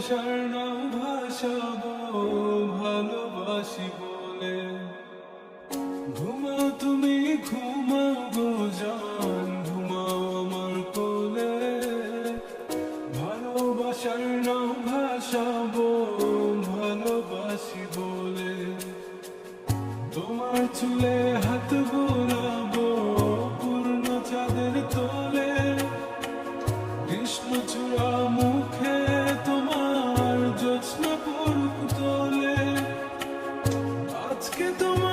ভাষার নাম ভাসাব ভালোবাসি বলে। তুমি গো জান, ঘুমাও আমার কোলে। ভালোবাসার নাম ভাসাব ভালোবাসি বলে। তোমার চুলে tomar.